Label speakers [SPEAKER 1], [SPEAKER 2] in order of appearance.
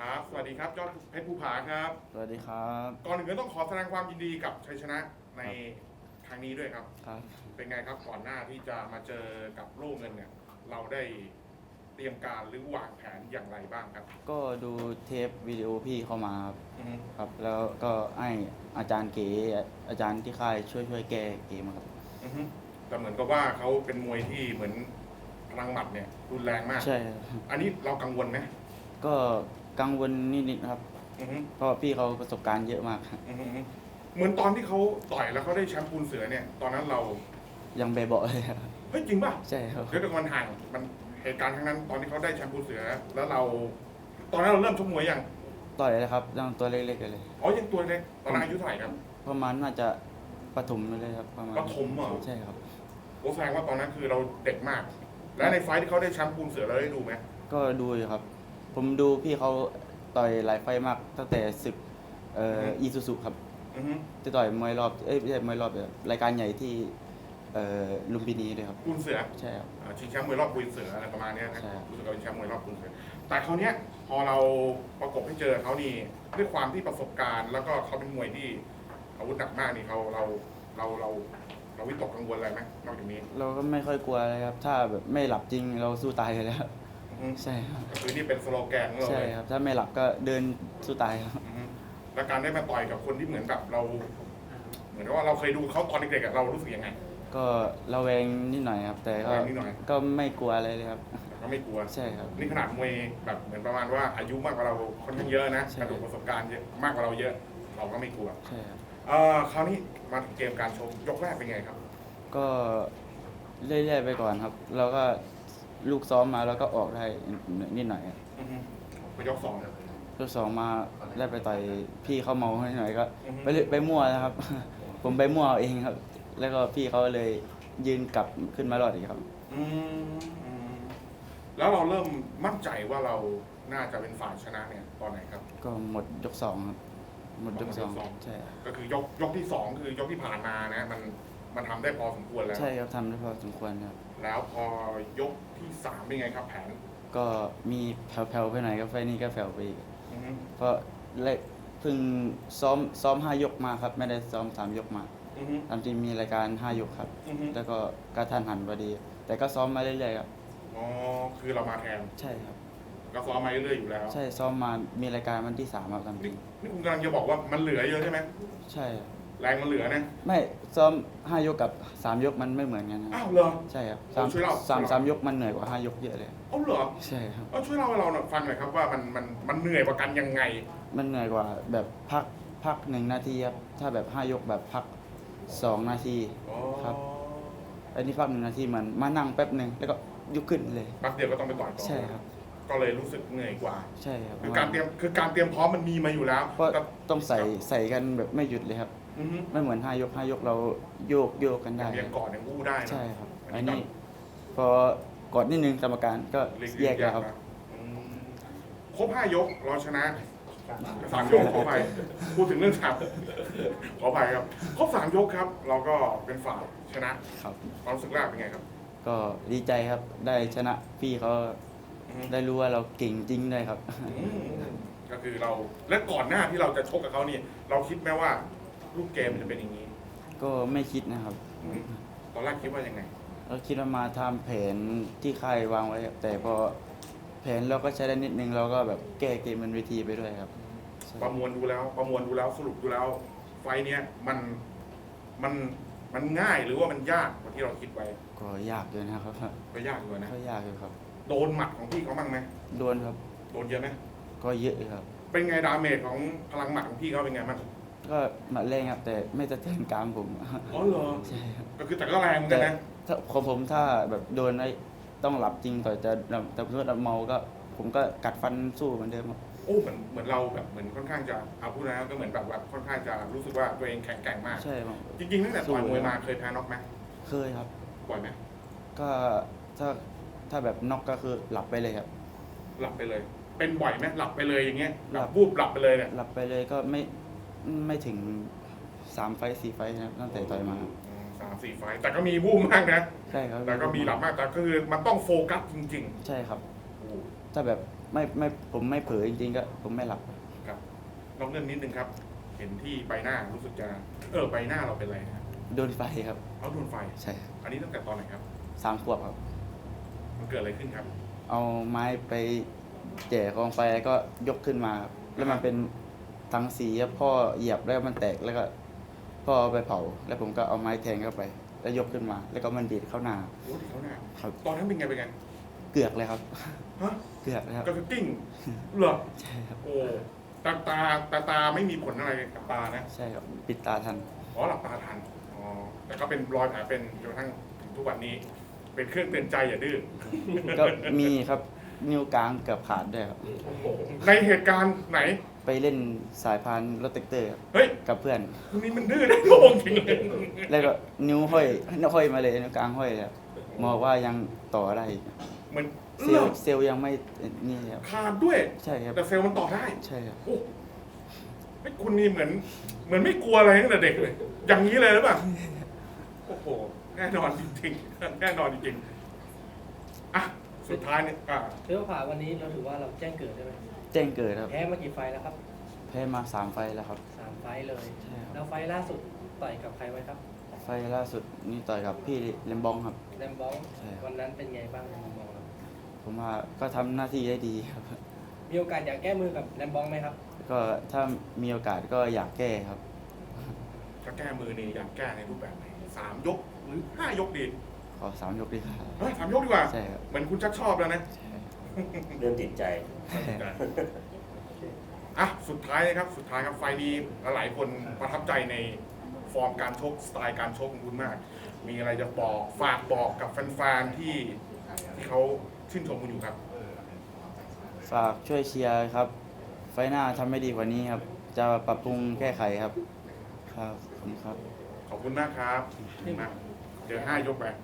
[SPEAKER 1] ครับ สวัสดีครับยอดเพชรภูผาครับ
[SPEAKER 2] สวัสดีครับ
[SPEAKER 1] ก่อนอื่นก็ต้องขอแสดงความยินดีกับชัยชนะในครั้งนี้ด้วยครับ
[SPEAKER 2] ครับ
[SPEAKER 1] เป็นไงครับก่อนหน้าที่จะมาเจอกับโล่เงินเนี่ย เราได้เตรียมการหรือวางแผนอย่างไรบ้างครับ
[SPEAKER 2] ก็ดูเทปวิดีโอพี่เข้ามาครับ
[SPEAKER 1] อือฮึ
[SPEAKER 2] ครับ แล้วก็ให้อาจารย์เก๋อาจารย์ที่ค่ายช่วยช่วยแก้เกมครับ
[SPEAKER 1] อือฮึแต่เหมือนกับว่าเขาเป็นมวยที่เหมือนพลังหมัดเนี่ยรุนแรงมาก
[SPEAKER 2] ใช่ครับ
[SPEAKER 1] อันนี้เรากังวลไหม
[SPEAKER 2] ก็ กังวลนิดๆครับ
[SPEAKER 1] อือฮึ
[SPEAKER 2] เพราะพี่เขาประสบการณ์เยอะมากครับ
[SPEAKER 1] อือฮึเหมือนตอนที่เขาต่อยแล้วเขาได้แชมป์ปูนเสือเนี่ย ตอนนั้นเรา
[SPEAKER 2] ยังเบเบาะเลยครับ
[SPEAKER 1] เฮ้ยจริงป่ะ
[SPEAKER 2] ใช่ครับ
[SPEAKER 1] เดี๋ยวมันห่างมันเหตุการณ์ครั้งนั้นตอนที่เขาได้แชมป์ปูนเสือ แล้วเรา ตอนนั้นเราเริ่มชกมวยยัง
[SPEAKER 2] ต่อยเลยครับยังตัวเล็กๆเลย
[SPEAKER 1] อ๋อยังตัวเล็กตอนนั้นอายุเท่าไหร่ครับ
[SPEAKER 2] ประมาณน่าจะปฐมเลยครับประมาณ
[SPEAKER 1] ปฐมเหรอ
[SPEAKER 2] ใช่ครับ
[SPEAKER 1] โอ้แสดงว่าตอนนั้นคือเราเด็กมาก และในไฟท์ที่เขาได้แชมป์ปูนเสือเราได้ดูไหม
[SPEAKER 2] ก็ดูอยู่ครับ ผมดูพี่เขาต่อยหลายไฟต์มาก ตั้งแต่ศึกเอ่ออีซูซุครับ
[SPEAKER 1] อือฮึ
[SPEAKER 2] จะต่อยมวยรอบเอ้ยไม่ใช่มวยรอบเดียวรายการใหญ่ที่เอ่อลุมพินีเลยครับ
[SPEAKER 1] ปูนเสือ
[SPEAKER 2] ใช่ครับ
[SPEAKER 1] อ่าชิงแชมป์มวยรอบปูนเสืออะไรประมาณเนี้ยนะ
[SPEAKER 2] ใช่ครับ
[SPEAKER 1] รู้สึกว่าเป็นแชมป์มวยรอบปูนเสือ แต่คราวเนี้ยพอเราประกบให้เจอเขานี่ด้วยความที่ประสบการณ์ แล้วก็เขาเป็นมวยที่อาวุธหนักมากนี่เขาเราเราเราเราวิตกกังวลอะไรไหมนอกจากนี้
[SPEAKER 2] เราก็ไม่ค่อยกลัวเลยครับ ถ้าแบบไม่หลับจริงเราสู้ตายเลยแล้ว
[SPEAKER 1] อือฮึ
[SPEAKER 2] ใช่ครับ
[SPEAKER 1] ก็คือนี่เป็นสโลแกนของเรา
[SPEAKER 2] ใช่
[SPEAKER 1] เลย
[SPEAKER 2] ครับ ถ้าไม่หลับก็เดินสู้ตายครับ
[SPEAKER 1] อือฮึแล้วการได้มาต่อยกับคนที่เหมือนกับเรา เหมือนกับว่าเราเคยดูเขาตอนเด็กๆอะเรารู้สึกยังไง
[SPEAKER 2] ก็ระแวงนิดหน่อยครับ แต่ก็
[SPEAKER 1] ระแวงนิดหน่อย
[SPEAKER 2] ก็ไม่กลัวอะไรเลยครับ
[SPEAKER 1] แต่ก็ไม่กลัว
[SPEAKER 2] ใช่ครับ
[SPEAKER 1] นี่ขนาดมวยแบบเหมือนประมาณว่าอายุมากกว่าเราค่อนข้างเยอะนะ
[SPEAKER 2] ใช่
[SPEAKER 1] กระดูกประสบการณ์เยอะมากกว่าเราเยอะ เราก็ไม่กลัว
[SPEAKER 2] ใช่ครับ
[SPEAKER 1] เอ่อคราวนี้มาถึงเกมการชกยกแรกเป็นไงครับ
[SPEAKER 2] ก็เรื่อยๆไปก่อนครับ เราก็ ลูกซ้อมมาแล้วก็ออกได้นิดหน่อยครับ
[SPEAKER 1] อือฮึไปยกสอง
[SPEAKER 2] ลูกสองมาได้ไปต่อยพี่เขาเมานิดหน่อยก็
[SPEAKER 1] อือฮึ
[SPEAKER 2] ไปเลยไปมั่วนะครับ ผมไปมั่วเอาเองครับ แล้วก็พี่เขาเลยยืนกลับขึ้นมารอดอีกครับ
[SPEAKER 1] อืมอืมแล้วเราเริ่มมั่นใจว่าเราน่าจะเป็นฝ่ายชนะเนี่ยตอนไหนครับ
[SPEAKER 2] ก็หมดยกสองครับหมดยกสอง
[SPEAKER 1] หมดยกสอง
[SPEAKER 2] ใช่ครับ
[SPEAKER 1] ก็คือยกยกที่สองคือยกที่ผ่านมานะ มัน มันทำได้พอสมควรแล้ว
[SPEAKER 2] ใช่ครับทำได้พอสมควรครับ
[SPEAKER 1] แล้วพอยกที่สามเป็นไงครับแผน
[SPEAKER 2] ก็มีแผ่วๆไปหน่อยครับไฟล์นี้ก็แผ่วไปอีก
[SPEAKER 1] อือฮึ
[SPEAKER 2] เพราะแรกเพิ่งซ้อมซ้อมห้ายกมาครับ ไม่ได้ซ้อมสามยกมา
[SPEAKER 1] อือฮึ
[SPEAKER 2] ตามจริงมีรายการห้ายกครับ
[SPEAKER 1] อือฮึ
[SPEAKER 2] แล้วก็กระทันหันพอดี แต่ก็ซ้อมมาเรื่อยๆครับ
[SPEAKER 1] อ๋อคือเรามาแทน
[SPEAKER 2] ใช่ครับ
[SPEAKER 1] ก็ซ้อมมาเรื่อยๆอยู่แล้ว
[SPEAKER 2] ใช่ซ้อมมามีรายการวันที่สามครับตามจ
[SPEAKER 1] นี่
[SPEAKER 2] ริง
[SPEAKER 1] นี่คุณกำลังจะบอกว่ามันเหลือเยอะใช่ไหม
[SPEAKER 2] ใช่ครับ
[SPEAKER 1] แรงมันเหลือนะ
[SPEAKER 2] ไม่ซ้อมห้ายกกับสามยกมันไม่เหมือนกันนะ
[SPEAKER 1] อ้าวเหรอ
[SPEAKER 2] ใช่ครับ
[SPEAKER 1] โอ้ช่วยเล่า
[SPEAKER 2] สาม
[SPEAKER 1] ช่วยเล่า
[SPEAKER 2] สามยกมันเหนื่อยกว่าห้ายกเยอะเลย
[SPEAKER 1] เอาเหรอ
[SPEAKER 2] ใช่ครับ
[SPEAKER 1] เอาช่วยเล่าให้เราหน่อยฟังหน่อยครับว่ามันมันมันเหนื่อยกว่ากันยังไง
[SPEAKER 2] มันเหนื่อยกว่าแบบพักพักหนึ่งนาทีครับถ้าแบบห้ายกแบบพักสองนาที
[SPEAKER 1] อ๋อ
[SPEAKER 2] ครับอันนี้พักหนึ่งนาทีเหมันมานั่งแป๊บหนึ่งแล้วก็ยุกขึ้นเลย
[SPEAKER 1] แป๊บเดียวก็ต้องไปต่อยต่อ
[SPEAKER 2] ใช่ครับ
[SPEAKER 1] ก็เลยรู้สึกเหนื่อยกว่า
[SPEAKER 2] ใช่ครับ
[SPEAKER 1] คือการเตรียมคือการเตรียมพร้อมมันมีมาอยู่แล้ว
[SPEAKER 2] เพราะ
[SPEAKER 1] แต่
[SPEAKER 2] ต้องใส่ใส่กันแบบไม่หยุดเลยครับ
[SPEAKER 1] อือฮึ
[SPEAKER 2] ไม่เหมือนห้ายกห้ายกเราโยกโยกกันได้
[SPEAKER 1] เรียงก่อนยังอู้ได้นะ
[SPEAKER 2] ใช่ครับ
[SPEAKER 1] อั
[SPEAKER 2] อั
[SPEAKER 1] น
[SPEAKER 2] น
[SPEAKER 1] นี้
[SPEAKER 2] นี้พอกดนิดนึงกรรมการก็
[SPEAKER 1] เรียง
[SPEAKER 2] แยกแล้วครับ
[SPEAKER 1] นะอืมครบห้ายกเราชนะสามยกขออภัยพูดถึงเรื่องสามขออภัยครับครบสามยกครับ เราก็เป็นฝ่ายชนะครับ ความรู้สึกแรกเป็นไงครับ
[SPEAKER 2] ก็ดีใจครับได้ชนะพี่เขา
[SPEAKER 1] อือฮึ
[SPEAKER 2] ได้รู้ว่าเราเก่งจริงด้วยครับ
[SPEAKER 1] อืมก็คือเราและก่อนหน้าที่เราจะชกกับเขานี่ เราคิดไหมว่า ลูกเกมมันจะเป็นอย่างนี้
[SPEAKER 2] ก็ไม่คิดนะครับ
[SPEAKER 1] อืมตอนแรกคิดว่ายังไง
[SPEAKER 2] เราคิดว่ามาทำแผนที่ค่ายวางไว้ครับแต่พอแผนเราก็ใช้ได้นิดนึงเราก็แบบแก้เกมบนเวทีไปด้วยครับใช่
[SPEAKER 1] ประมวลดูแล้ว ประมวลดูแล้วสรุปดูแล้ว ไฟล์เนี้ยมันมันมันง่ายหรือว่ามันยากกว่าที่เราคิดไว้
[SPEAKER 2] ก็ยากอยู่นะครับ
[SPEAKER 1] ก็ยากอยู่นะ
[SPEAKER 2] ก็ยากอยู่ครับ
[SPEAKER 1] โดนหมัดของพี่เขาบ้างไหม
[SPEAKER 2] โดนครับ
[SPEAKER 1] โดนเยอะไหม
[SPEAKER 2] ก็เยอะอยู่ครับ
[SPEAKER 1] เป็นไงดาเมจของพลังหมัดของพี่เขาเป็นไงบ้าง
[SPEAKER 2] ก็หมาแรงครับ แต่ไม่จะเตือนกรามผม
[SPEAKER 1] อ๋อเหรอ
[SPEAKER 2] ใช่ครับ
[SPEAKER 1] ก็คือแต่ก็แรงเหมือน
[SPEAKER 2] แต่
[SPEAKER 1] กันนะ
[SPEAKER 2] ถ้าของผมถ้าแบบโดนไอ้ต้องหลับจริงต่อจะแต่สมมติเราเมาก็ ผมก็กัดฟันสู้เหมือนเดิมครับ
[SPEAKER 1] โอ้เหมือนเหมือนเราแบบเหมือนค่อนข้างจะเอาพูดนะก็เหมือนแบบว่าค่อนข้างจะรู้สึกว่าตัวเองแข็งแกร่งมาก
[SPEAKER 2] ใช่ครับ
[SPEAKER 1] จริงๆตั้งแต่ต่อย
[SPEAKER 2] สู้
[SPEAKER 1] มวยมาเคยแพ้น็อกไหม
[SPEAKER 2] เคยครับ
[SPEAKER 1] บ่อยไหม
[SPEAKER 2] ก็ถ้าถ้าแบบน็อกก็คือหลับไปเลยครับ
[SPEAKER 1] หลับไปเลย เป็นบ่อยไหมหลับไปเลยอย่างเงี้ยห
[SPEAKER 2] หลั
[SPEAKER 1] ลับบวูบหลับไปเลยเนี่ย
[SPEAKER 2] หลับไปเลยก็ไม่ ไม่ถึงสามไฟต์สี่ไฟต์นะครับตั้งแต่ต่อยมาครับ
[SPEAKER 1] อืมสามสี่ไฟล์แต่ก็มีวูบมากนะ
[SPEAKER 2] ใช่ครับ
[SPEAKER 1] แต่ก็มีหลับมากแต่ก็คือมันต้องโฟกัสจริง
[SPEAKER 2] ใช่ครับ
[SPEAKER 1] ๆโอ้
[SPEAKER 2] ถ้าแบบไม่ไม่ผมไม่เผลอจริงๆก็ผมไม่หลับ
[SPEAKER 1] ครับนอกเรื่องนิดนึงครับ เห็นที่ใบหน้ารู้สึกจะเออใบหน้าเราเป็นอะไรนะ
[SPEAKER 2] โดนไฟครับ
[SPEAKER 1] เอาโดนไฟ
[SPEAKER 2] ใช่ครับ
[SPEAKER 1] อันนี้ตั้งแต่ตอนไหนครับ
[SPEAKER 2] สามขวบครับ
[SPEAKER 1] มันเกิดอะไรขึ้นครับ
[SPEAKER 2] เอาไม้ไปแจ่กองไฟแล้วก็ยกขึ้นมาครับแล้วมันเป็น ถังสีครับพ่อเหยียบแล้วมันแตกแล้วก็พ่อเอาไปเผา แล้วผมก็เอาไม้แทงเข้าไป แล้วยกขึ้นมา แล้วก็มันดีดเข้าหน้า
[SPEAKER 1] โอ้ที่เขาหน้า
[SPEAKER 2] ครับ
[SPEAKER 1] ตอนนั้นเป็นไงเป็นไง
[SPEAKER 2] เกือกเลยครับ
[SPEAKER 1] ฮะ
[SPEAKER 2] เกือกเลยครับ
[SPEAKER 1] ก็คือกิ้งเหรอ
[SPEAKER 2] ใช่ครับ
[SPEAKER 1] โอ้ตาตาตาตาไม่มีผลอะไรกับตานะ
[SPEAKER 2] ใช่ครับ ปิดตาทัน
[SPEAKER 1] อ๋อหลับตาทันอ๋อแต่ก็เป็นรอยแผลเป็นจนกระทั่งถึงทุกวันนี้ เป็นเครื่องเตือนใจอย่าดื้อ
[SPEAKER 2] ก็มีครับ นิ้วกลางเกือบขาดด้วยครับ
[SPEAKER 1] ในเหตุการณ์ไหน
[SPEAKER 2] ไปเล่นสายพานรถเต็กเตอร์ครับ
[SPEAKER 1] เฮ้ย
[SPEAKER 2] กับเพื่อน
[SPEAKER 1] คนนี้มันดื้อได้โงงจริงเลย
[SPEAKER 2] แล้วก็นิ้วห้อยนิ้วห้อยมาเลยนิ้วกลางห้อยเลยครับหมอบอกว่ายังต่อได้อีก
[SPEAKER 1] เหมือน
[SPEAKER 2] เซลล์เซลล์ยังไม่นี่ครับ
[SPEAKER 1] ขาดด้วย
[SPEAKER 2] ใช่ครับ
[SPEAKER 1] แต่เซลล์มันต่อได้
[SPEAKER 2] ใช่ครับ
[SPEAKER 1] โอ้ไอ้ยคุณนี่เหมือน เหมือนไม่กลัวอะไรตั้งแต่เด็กเลย อย่างนี้เลยหรือเปล่าโอ้โห แน่นอนจริงๆ แน่นอนจริงๆ อะ สุดท้ายเนี่ยอะ
[SPEAKER 3] เรือผ่าวันนี้เราถือว่าเราแจ้งเกิดได้ไหม
[SPEAKER 2] แจ้งเกิดครับ
[SPEAKER 3] แพ้มากี่ไฟล์แล้วครับ
[SPEAKER 2] แพ้มาสามไฟล์แล้วครับ
[SPEAKER 3] สามไฟล์เลย
[SPEAKER 2] ใช่ครับ
[SPEAKER 3] แล้วไฟล์ล่าสุดต่อยกับใครไว้ครับ
[SPEAKER 2] ไฟล์ล่าสุดนี่ต่อยกับพี่เลมบองครับ
[SPEAKER 3] แรมบ้อง
[SPEAKER 2] ใช่ครับ
[SPEAKER 3] วันนั้นเป็นไงบ้างในมุมมองเรา
[SPEAKER 2] ผมว่าก็ทำหน้าที่ได้ดีครับ
[SPEAKER 3] มีโอกาสอยากแก้มือกับแรมบ้องไหมครับ
[SPEAKER 2] ก็ถ้ามีโอกาสก็อยากแก้ครับ
[SPEAKER 1] ถ้าแก้มือนี่อยากแก้ในรูปแบบไหนสามยกหรือห้ายกดี
[SPEAKER 2] ขอสามยกดีครับ
[SPEAKER 1] เฮ้ยสามยกดีกว่า
[SPEAKER 2] ใช่ครับ
[SPEAKER 1] เหมือนคุณชักชอบแล้วนะ
[SPEAKER 2] ใช่
[SPEAKER 4] เรื่องติดใจ
[SPEAKER 1] อะสุดท้ายนะครับ สุดท้ายครับไฟล์นี้หลายคนประทับใจในฟอร์มการชกสไตล์การชกของคุณมาก มีอะไรจะบอกฝากบอกกับแฟนๆที่ที่เขาชื่นชมคุณอยู่ครับ
[SPEAKER 2] ฝากช่วยเชียร์ครับ ไฟล์หน้าทำให้ดีกว่านี้ครับ จะปรับปรุงแก้ไขครับ ครับ ขอบคุณครับ
[SPEAKER 1] ขอบคุณมากครับขอบคุณมากเจอห้ายกไป